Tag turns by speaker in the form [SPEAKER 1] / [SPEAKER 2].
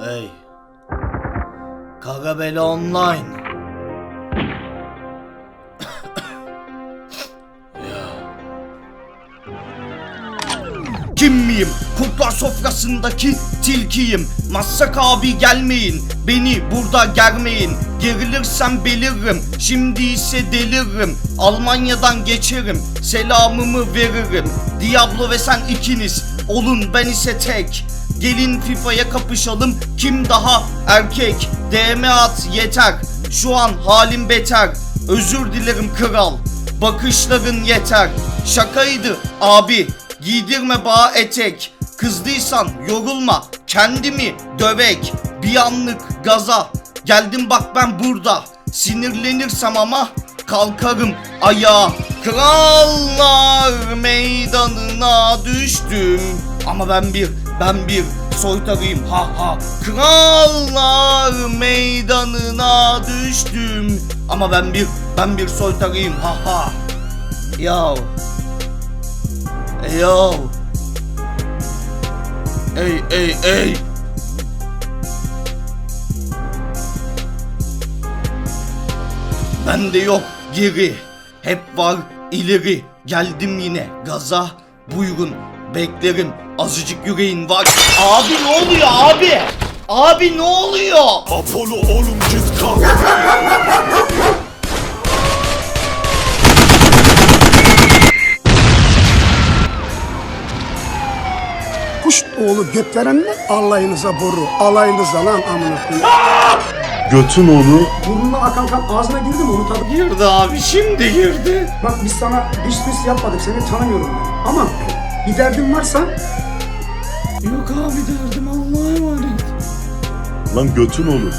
[SPEAKER 1] Hey. Karabela Online. Kim miyim? Kurtlar sofrasındaki tilkiyim. Massak abi gelmeyin. Beni burada germeyin. Gerilirsem beliririm. Şimdi ise deliririm. Almanya'dan geçerim. Selamımı veririm. Diablo ve sen ikiniz. Olun ben ise tek. Gelin FIFA'ya kapışalım. Kim daha erkek? DM at yeter. Şu an halim beter. Özür dilerim kral. Bakışların yeter. Şakaydı abi. Giydirme bağ etek. Kızdıysan yorulma. Kendimi dövek. Bir anlık gaza. Geldim bak ben burada. Sinirlenirsem ama kalkarım ayağa. Krallar meydanına düştüm. Ama ben bir, ben bir soytarıyım ha ha. Krallar meydanına düştüm. Ama ben bir, ben bir soytarıyım ha ha. Yav. Yo. Ey ey ey. Bende yok geri. Hep var ileri. Geldim yine gaza. Buyurun beklerim. Azıcık yüreğin var. Abi ne oluyor abi? Abi ne oluyor?
[SPEAKER 2] Apollo oğlum git kalk.
[SPEAKER 3] Kuş oğlu gökverenle alayınıza boru. Alayınıza lan amına koyayım.
[SPEAKER 2] Götün oğlu.
[SPEAKER 3] Burnuna akan kan ağzına girdi mi onu tadı.
[SPEAKER 1] Girdi abi şimdi girdi.
[SPEAKER 3] Bak biz sana diş pis yapmadık seni tanımıyorum ben. Ama bir derdin varsa
[SPEAKER 1] Yok abi derdim Allah'a emanet.
[SPEAKER 2] Lan götün oğlu.